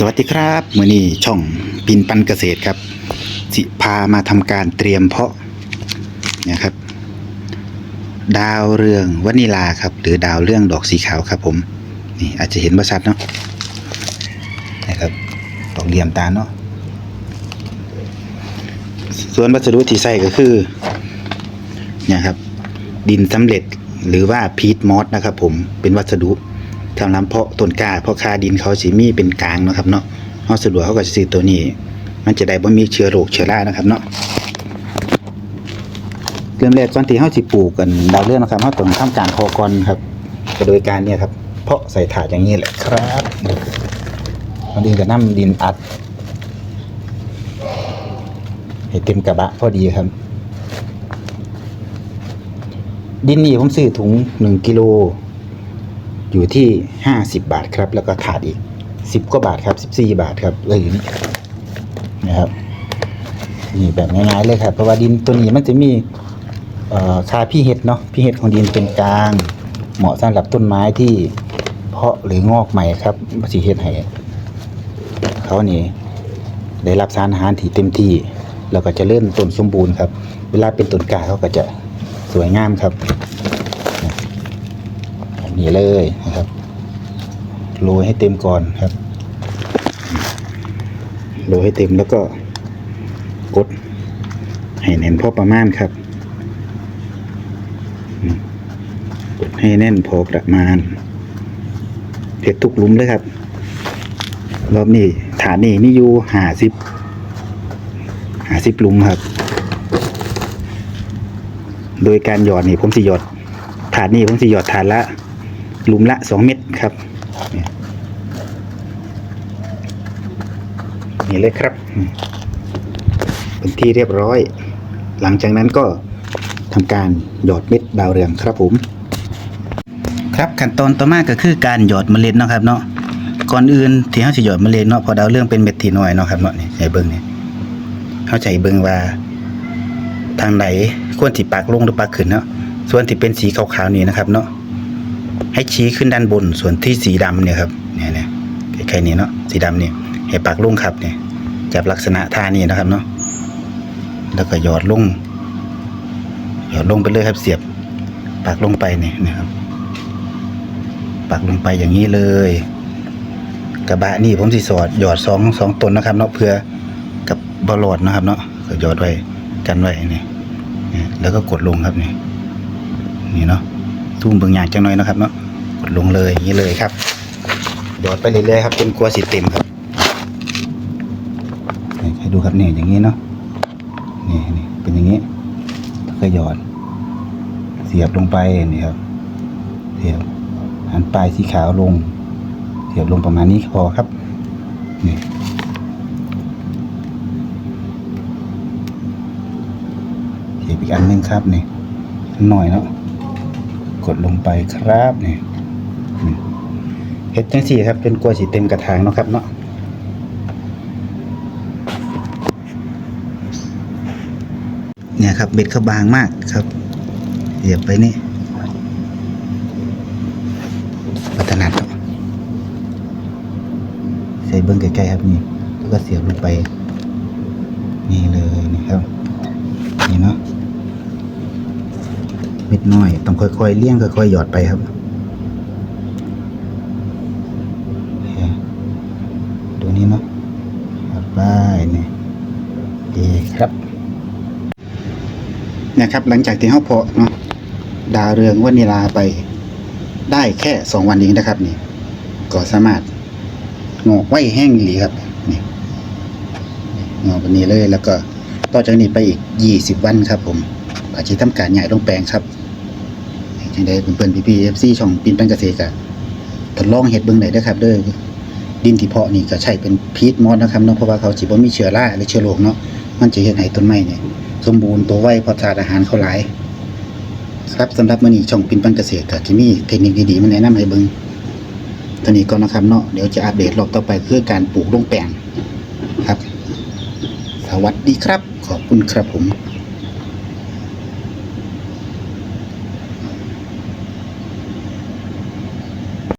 สวัสดีครับมือนี้ช่องปินปันเกษตรครับ สิพามาทำการเตรียมเพาะนะครับ ดาวเรืองวานิลาครับ หรือดาวเรื่องดอกสีขาวครับผมนี่อาจจะเห็นประชัดเนาะนะครับดอกเหลี่ยมตาเนาะส่วนวัสดุที่ใส่ก็คือเนี่ยครับ ดินสำเร็จหรือว่าพีทมอสนะครับผมเป็นวัสดุ ทำน้ำเพาะต้นกล้าเพราะคาดินเขาสีมีเป็นกลางนะครับเนาะเขาสะดวกเขาก็จะซื้อตัวนี้ มันจะได้บ่มีเชื้อโรคเชื้อรานะครับเนาะเริ่มแรกก่อนที่เขาสิปลูกกันดาวเรื่องนะครับเขาต้องทำการคอก่อนครับโดยการเนี่ยครับ เพาะใส่ถาดอย่างนี้แหละครับเอาดินกับน้ำดินอัดให้เต็มกระบะพอดีครับ ดินนี่ผมซื้อถุงหนึ่งกิโล อยู่ที่ห้าสิบบาทครับ แล้วก็ถาดอีกสิบกว่าบาทครับสิบสี่บาทครับเลยอยู่นี่นะครับนี่แบบง่ายๆเลยครับ เพราะว่าดินตัวนี้มันจะมีคาพี่เห็ดเนาะพี่เห็ดของดินเป็นกลาง เหมาะสำหรับต้นไม้ที่เพาะหรืองอกใหม่ครับมาสีเห็ดให้เขานี่ได้รับสารอาหารที่เต็มที่ แล้วก็จะเริ่มต้นสมบูรณ์ครับ เวลาเป็นต้นกล้าเขาก็จะสวยงามครับ นี้เลยนะครับโรยให้เต็มก่อนครับโรยให้เต็มแล้วก็กดให้แน่นพอประมาณครับกดให้แน่นพอประมาณเพ็ดทุกลุมเลยครับ รอบนี้ฐานนี้มีอยู่หาสิบหาสิบลุมครับ โดยการหยอดนี่ผมสิหยอดถาดนี้ผมสิหยอดถาดละ หลุมละสองเม็ดครับนี่เลยครับอืมเป็นที่เรียบร้อย หลังจากนั้นก็ทำการหยอดเม็ดดาวเรืองครับผม ครับขั้นตอนต่อมาก็คือการหยอดเมล็ดนะครับเนาะก่อนอื่นที่เขาจะหยอดเมล็ดเนาะพอดาวเรืองเป็นเม็ดทีน้อยเนาะครับเนาะนี่ใจเบิ้งเนี่ยเขาใจเบิ้งว่า ทางไหนควรที่ปักลงหรือปักขึ้นเนาะส่วนที่เป็นสีขาวๆนี่นะครับเนาะ ให้ชี้ขึ้นด้านบน ส่วนที่สีดำเนี่ยครับเนี่ยเนี่ยใกล้ๆนี้เนาะสีดำนี่ยให้ปักลงครับเนี่ยจับลักษณะท่านี้นะครับเนาะแล้วก็หยอดลุ่งหยอดลงไปเลยครับเสียบปักลงไปเนี่ยนะครับปักลงไปอย่างนี้เลย กระบะนี่ผมสิสอดหยอดสองสองตนนะครับเนาะเพื่อกับบอลอดนะครับเนาะก็หยอดไว้กันไว้นี่นี่แล้วก็กดลงครับนี่นี่เนาะ ทุ่มเบิ่งอย่างจังหน่อยนะครับเนาะกดลงเลยอย่างนี้เลยครับหยอดไปเรื่อยๆครับจนกลัวสิเต็มครับให้ดูครับเนี่ยอย่างนี้เนาะนี่นี่เป็นอย่างนี้แล้วก็หยอด เสียบลงไปนี่ครับเสียบหันปลายสีขาวลง เสียบลงประมาณนี้พอครับนี่เสียบอีกอันนึงครับนี่หน่อยเนาะ กดลงไปครับนี่เฮ็ดจังสี่ครับจนกลัวสิเต็มกระถางเนาะครับเนาะเนี่ยครับเบ็ดเขาบางมากครับเสียบไปนี่พัฒนาดใส่เบิ้องใกล้ๆครับนี่แล้วก็เสียบลงไป นี่เลยนี่ครับ นี่เนาะ เม็ดน้อย ต้องค่อยๆเลี้ยงค่อยๆหยอดไปครับโอเคดูนี้เนาะหยอดไปนี่ดีครับนะครับ หลังจากที่เขาเพาะเนาะดาวเรืองวานิลาไป ได้แค่สองวันเองนะครับ นี่ ก็สามารถงอกไว้แห้งหลีครับนี่งอกแบบนี้เลยแล้วก็ต่อจากนี้ไปอีก20วันครับผม อาจจะทำการใหญ่ลงแปลงครับยังได้เพื่อนๆพี่ๆเอฟซีช่องปินปลงเกษตรกะทดลองเห็ดเบิ่งได้เด้ครับเด้อดินที่เพาะนี่ก็ใช้เป็นพีทมอสนะครับเนาะเพราะว่าเขาสิบ่มีเชื้อราหรือเชื้อโรคเนาะมันจะเฮ็ดให้ต้นไม้เนี่ยสมบูรณ์ตัวไวเพราะธาตุอาหารเขาหลายครับสำหรับมื้อนี้ช่องปินปลงเกษตรก็จะมีเทคนิคดีๆมาแนะนำให้เบิ่งตอนนี้ก็นะครับเนาะเดี๋ยวจะอัปเดตรอบต่อไปคือการปลูกลงแปลงครับ สวัสดีครับ ขอบคุณครับผม